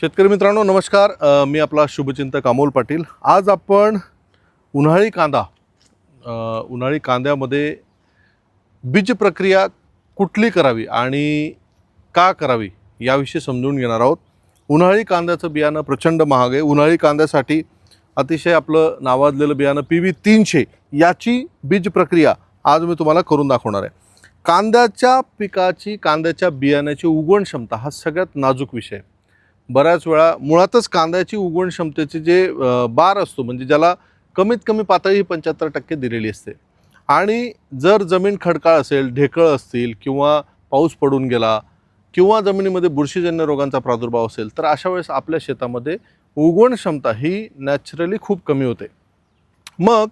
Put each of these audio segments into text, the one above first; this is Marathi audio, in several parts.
शेतकरी मित्रांनो नमस्कार. अ, मी आपला शुभचिंतक अमोल पाटील. आज आपण उन्हाळी कांदा अ, उन्हाळी कांद्यामध्ये बीज प्रक्रिया कुठली करावी आणि का करावी याविषयी समजून घेणार आहोत. उन्हाळी कांद्याचं बियाणं प्रचंड महाग आहे. उन्हाळी कांद्यासाठी अतिशय आपलं नावाजलेलं बियाणं पी व्ही तीनशे याची बीज प्रक्रिया आज मी तुम्हाला करून दाखवणार आहे. कांद्याच्या पिकाची कांद्याच्या बियाण्याची उगवण क्षमता हा सगळ्यात नाजूक विषय आहे. बऱ्याच वेळा मुळातच कांद्याची उगवण क्षमतेचे जे बार असतो म्हणजे ज्याला कमीत कमी पातळी ही पंच्याहत्तर टक्के दिलेली असते. आणि जर जमीन खडकाळ असेल ढेकळ असतील किंवा पाऊस पडून गेला किंवा जमिनीमध्ये बुरशीजन्य रोगांचा प्रादुर्भाव असेल तर अशा वेळेस आपल्या शेतामध्ये उगवण क्षमता ही नॅचरली खूप कमी होते. मग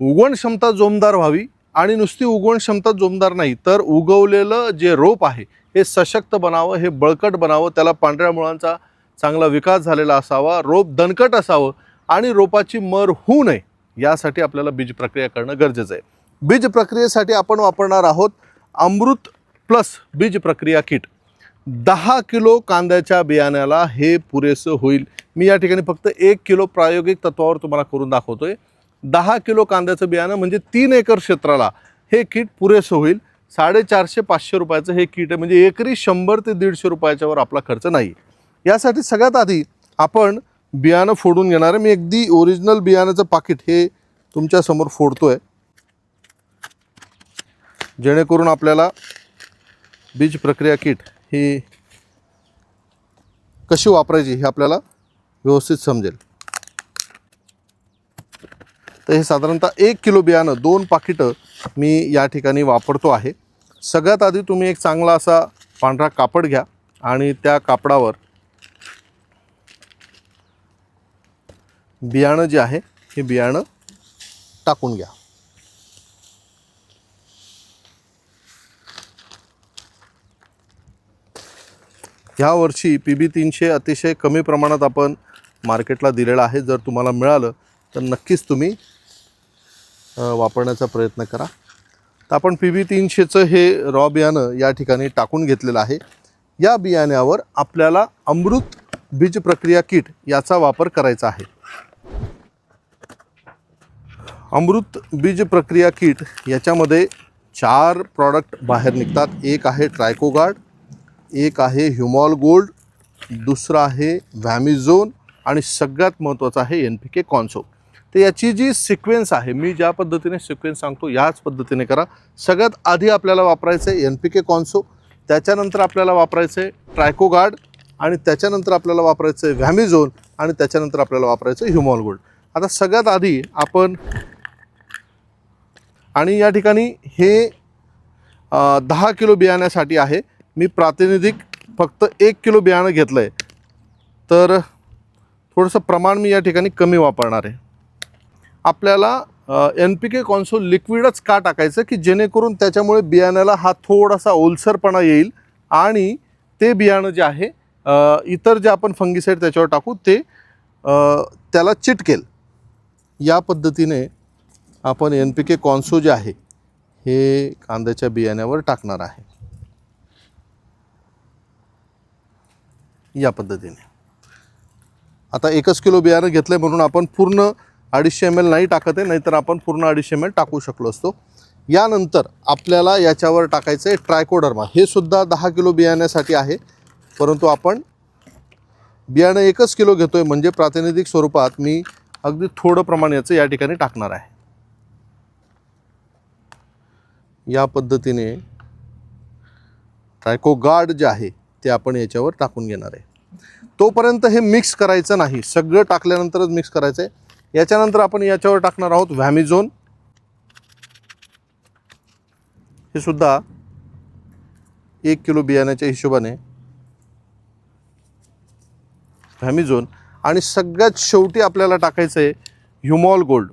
उगवण क्षमता जोमदार व्हावी आणि नुसती उगवण क्षमता जोमदार नाही तर उगवलेलं जे रोप आहे हे सशक्त बनावं हे बळकट बनावं त्याला पांढऱ्या मुळांचा चांगला विकास झालेला असावा रोप दणकट असावं आणि रोपाची मर होऊ नये यासाठी आपल्याला बीज प्रक्रिया करणं गरजेचं आहे. बीज प्रक्रियेसाठी आपण वापरणार आहोत अमृत प्लस बीज प्रक्रिया किट. दहा किलो कांद्याच्या बियाण्याला हे पुरेसं होईल. मी या ठिकाणी फक्त एक किलो प्रायोगिक तत्वावर तुम्हाला करून दाखवतो आहे दहा किलो कांद्याचं बियाणं म्हणजे तीन एकर क्षेत्राला हे किट पुरेसं होईल. साडेचारशे पाचशे रुपयाचं हे किट आहे. म्हणजे एकरी शंभर ते दीडशे रुपयाच्यावर आपला खर्च नाही. यासाठी सगळ्यात आधी आपण बियाणं फोडून घेणार आहे. मी अगदी ओरिजिनल बियाण्याचं पाकिट हे तुमच्यासमोर आहे जेणेकरून आपल्याला बीज प्रक्रिया किट ही कशी वापरायची हे आपल्याला व्यवस्थित समजेल. तर हे साधारणतः एक किलो बियाणं दोन पाकिटं मी या ठिकाणी वापरतो आहे. सगळ्यात आधी तुम्ही एक चांगला असा पांढरा कापड घ्या आणि त्या कापडावर बियाणं जे आहे हे बियाणं टाकून घ्या. ह्या वर्षी पी बी तीनशे अतिशय कमी प्रमाणात आपण मार्केटला दिलेलं आहे. जर तुम्हाला मिळालं तर नक्कीच तुम्ही वापरण्याचा प्रयत्न करा. तर आपण पी बी तीनशेचं हे रॉ बियाणं या ठिकाणी टाकून घेतलेलं आहे. या बियाण्यावर आपल्याला अमृत बीज प्रक्रिया किट याचा वापर करायचा आहे. अमृत बीज प्रक्रिया किट याच्यामध्ये चार प्रॉडक्ट बाहेर निघतात. एक आहे ट्रायकोगार्ड एक आहे ह्युमॉल गोल्ड दुसरं आहे व्हॅमिझोन आणि सगळ्यात महत्त्वाचं आहे एन पी के कॉन्सो तर याची जी सिक्वेन्स आहे मी ज्या पद्धतीने सिक्वेन्स सांगतो याच पद्धतीने करा. सगळ्यात आधी आपल्याला वापरायचं आहे एन पी के कॉन्सो त्याच्यानंतर आपल्याला वापरायचं आहे ट्रायकोगार्ड आणि त्याच्यानंतर आपल्याला वापरायचं आहे व्हॅमिझोन आणि त्याच्यानंतर आपल्याला वापरायचं आहे ह्युमॉल गोल्ड आता सगळ्यात आधी आपण आणि या ठिकाणी हे दहा किलो बियाण्यासाठी आहे. मी प्रातिनिधिक फक्त एक किलो बियाणं घेतलं आहे तर थोडंसं प्रमाण मी या ठिकाणी कमी वापरणार आहे. आपल्याला एन पी के कॉन्सोल लिक्विडच का टाकायचं? की जेणेकरून त्याच्यामुळे बियाण्याला हा थोडासा ओलसरपणा येईल आणि ते बियाणं जे आहे इतर जे आपण फंगिसाईड त्याच्यावर टाकू ते त्याला चिटकेल. या पद्धतीने आपण एन पी के कॉन्सो जे आहे हे कांद्याच्या बियाण्यावर टाकणार आहे. या पद्धतीने. आता एकच किलो बियाणं घेतलं आहे म्हणून आपण पूर्ण अडीचशे एम एल नाही टाकत आहे नाहीतर आपण पूर्ण अडीचशे एम एल टाकू शकलो असतो. यानंतर आपल्याला याच्यावर टाकायचं आहे ट्रायकोडर्मा. हे सुद्धा दहा किलो बियाण्यासाठी आहे परंतु आपण बियाणं एकच किलो घेतो आहे म्हणजे प्रातिनिधिक स्वरूपात मी अगदी थोडं प्रमाण याचं या ठिकाणी टाकणार आहे. या पद्धतीने ट्रायकोगार्ड जे आहे ते आपण याच्यावर टाकून घेणार आहे. तोपर्यंत हे मिक्स करायचं नाही. सगळं टाकल्यानंतरच मिक्स करायचं आहे याच्यानंतर आपण याच्यावर टाकणार आहोत व्हॅमिझोन हे सुद्धा एक किलो बियाण्याच्या हिशोबाने व्हॅमिझोन आणि सगळ्यात शेवटी आपल्याला टाकायचं आहे ह्युमॉल गोल्ड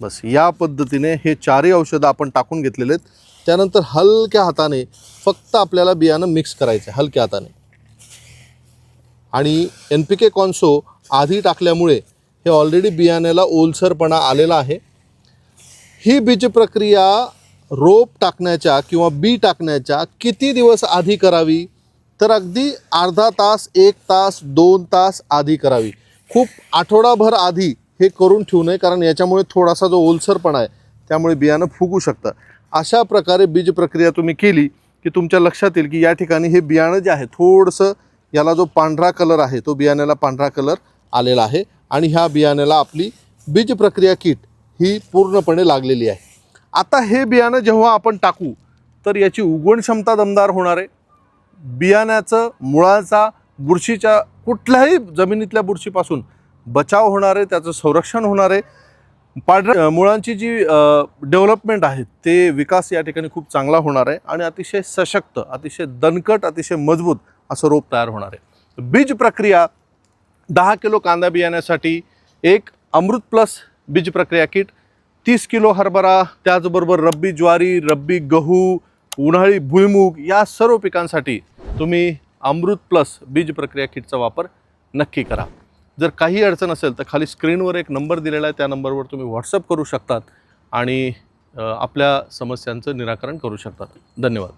बस या पद्धतीने हे चारही औषधं आपण टाकून घेतलेले आहेत. त्यानंतर हलक्या हाताने फक्त आपल्याला बियाणं मिक्स करायचं आहे हलक्या हाताने. आणि एन पी के कॉन्सो आधी टाकल्यामुळे हे ऑलरेडी बियाण्याला ओलसरपणा आलेला आहे. ही बीज प्रक्रिया रोप टाकण्याच्या किंवा बी टाकण्याच्या किती दिवस आधी करावी? तर अगदी अर्धा तास एक तास दोन तास आधी करावी. खूप आठवडाभर आधी हे करून ठेवू नये कारण याच्यामुळे थोडासा जो ओलसरपणा आहे त्यामुळे बियाणं फुगू शकतं. अशा प्रकारे बीज प्रक्रिया तुम्ही केली की तुमच्या लक्षात येईल की या ठिकाणी हे बियाणं जे आहे थोडंसं याला जो पांढरा कलर आहे तो बियाण्याला पांढरा कलर आलेला आहे आणि ह्या बियाण्याला आपली बीज प्रक्रिया किट ही पूर्णपणे लागलेली आहे. आता हे बियाणं जेव्हा आपण टाकू तर याची उगवण क्षमता दमदार होणार आहे. बियाण्याचं मुळाचा बुरशीच्या कुठल्याही जमिनीतल्या बुरशीपासून बचाव होणार आहे त्याचं संरक्षण होणार आहे. पांढऱ्या मुळांची जी डेव्हलपमेंट आहे ते विकास या ठिकाणी खूप चांगला होणार आहे आणि अतिशय सशक्त अतिशय दणकट अतिशय मजबूत असं रोप तयार होणार आहे. बीज प्रक्रिया दहा किलो कांदा बियाण्यासाठी एक अमृत प्लस बीज प्रक्रिया किट तीस किलो हरभरा त्याचबरोबर रब्बी ज्वारी रब्बी गहू उन्हाळी भुईमूग या सर्व पिकांसाठी तुम्ही अमृत प्लस बीज प्रक्रिया किटचा वापर नक्की करा. जर काही अडचण असेल तर खाली स्क्रीनवर एक नंबर दिलेला आहे त्या नंबरवर तुम्ही व्हॉट्सअप करू शकतात आणि आपल्या समस्यांचं निराकरण करू शकतात. धन्यवाद.